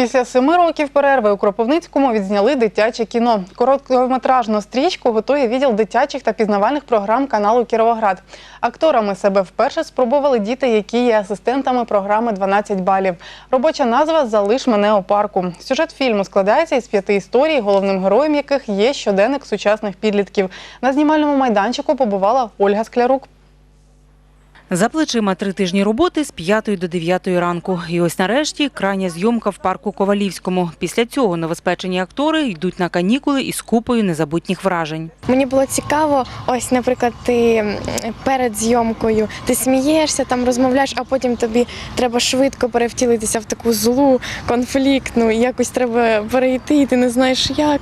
Після семи років перерви у Кропивницькому відзняли дитяче кіно. Короткометражну стрічку готує відділ дитячих та пізнавальних програм каналу Кіровоград. Акторами себе вперше спробували діти, які є асистентами програми «12 балів. Робоча назва Залиш мене у парку. Сюжет фільму складається із п'яти історій, головним героєм яких є щоденник сучасних підлітків. На знімальному майданчику побувала Ольга Склярук. За плечима три тижні роботи з 5 до 9 ранку. І ось нарешті крайня зйомка в парку Ковалівському. Після цього новоспечені актори йдуть на канікули із купою незабутніх вражень. Мені було цікаво, ось, наприклад, ти перед зйомкою ти смієшся, там розмовляєш, а потім тобі треба швидко перевтілитися в таку злу, конфліктну, і якось треба перейти, і ти не знаєш як.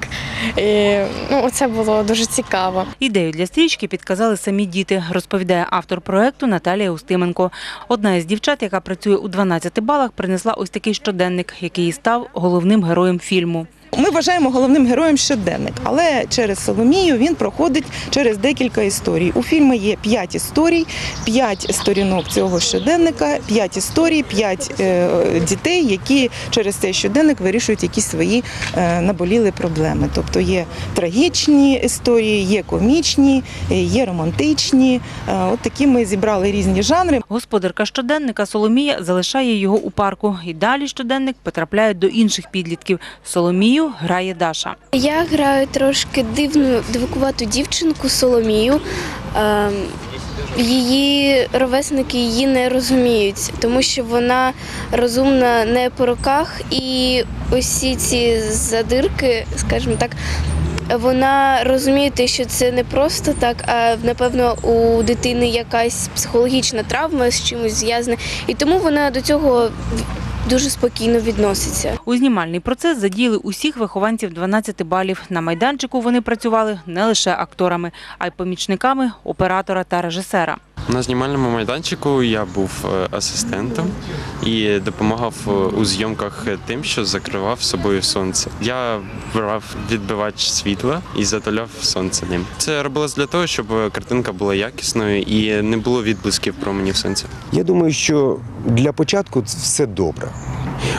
І, ну, це було дуже цікаво. Ідею для стрічки підказали самі діти, розповідає автор проекту Наталія Устименко. Одна із дівчат, яка працює у 12 балах, принесла ось такий щоденник, який став головним героєм фільму. Ми вважаємо головним героєм щоденник, але через Соломію він проходить через декілька історій. У фільмі є п'ять історій, п'ять сторінок цього щоденника, п'ять історій, п'ять е, дітей, які через цей щоденник вирішують якісь свої е, наболіли проблеми. Тобто є трагічні історії, є комічні, е, є романтичні. Е, от такі ми зібрали різні жанри. Господарка щоденника Соломія залишає його у парку. І далі щоденник потрапляє до інших підлітків. Соломію грає Даша. Я граю трошки дивну дивакувату дівчинку Соломію. Ем, Її ровесники її не розуміють, тому що вона розумна не по роках, і усі ці задирки, скажімо так, вона розуміє те, що це не просто так, а напевно у дитини якась психологічна травма з чимось зв'язана, і тому вона до цього дуже спокійно відноситься. У знімальний процес задіяли усіх вихованців 12 балів. На майданчику вони працювали не лише акторами, а й помічниками оператора та режисера. На знімальному майданчику я був е, асистентом і допомагав е, у зйомках тим, що закривав собою сонце. Я брав відбивач світла і затуляв сонце ним. Це робилось для того, щоб картинка була якісною і не було відблисків променів сонця. Я думаю, що для початку це все добре.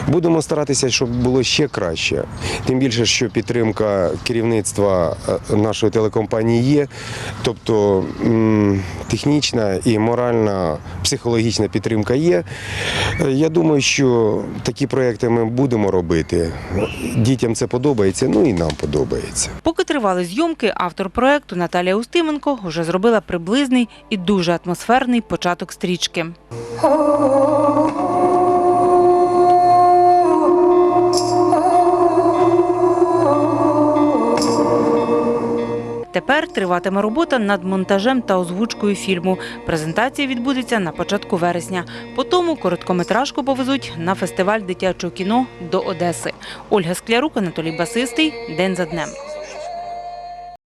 Будемо старатися, щоб було ще краще. Тим більше, що підтримка керівництва е, нашої телекомпанії є. Тобто технічна і моральна, психологічна підтримка є. Е, Я думаю, що такі проекти ми будемо робити. Дітям це подобається, ну і нам подобається. Поки тривали зйомки, автор проекту Наталія Устименко вже зробила приблизний і дуже атмосферний початок стрічки. Тепер триватиме робота над монтажем та озвучкою фільму. Презентація відбудеться на початку вересня. Потім короткометражку повезуть на фестиваль дитячого кіно до Одеси. Ольга Склярук, Анатолій Басистий. День за днем.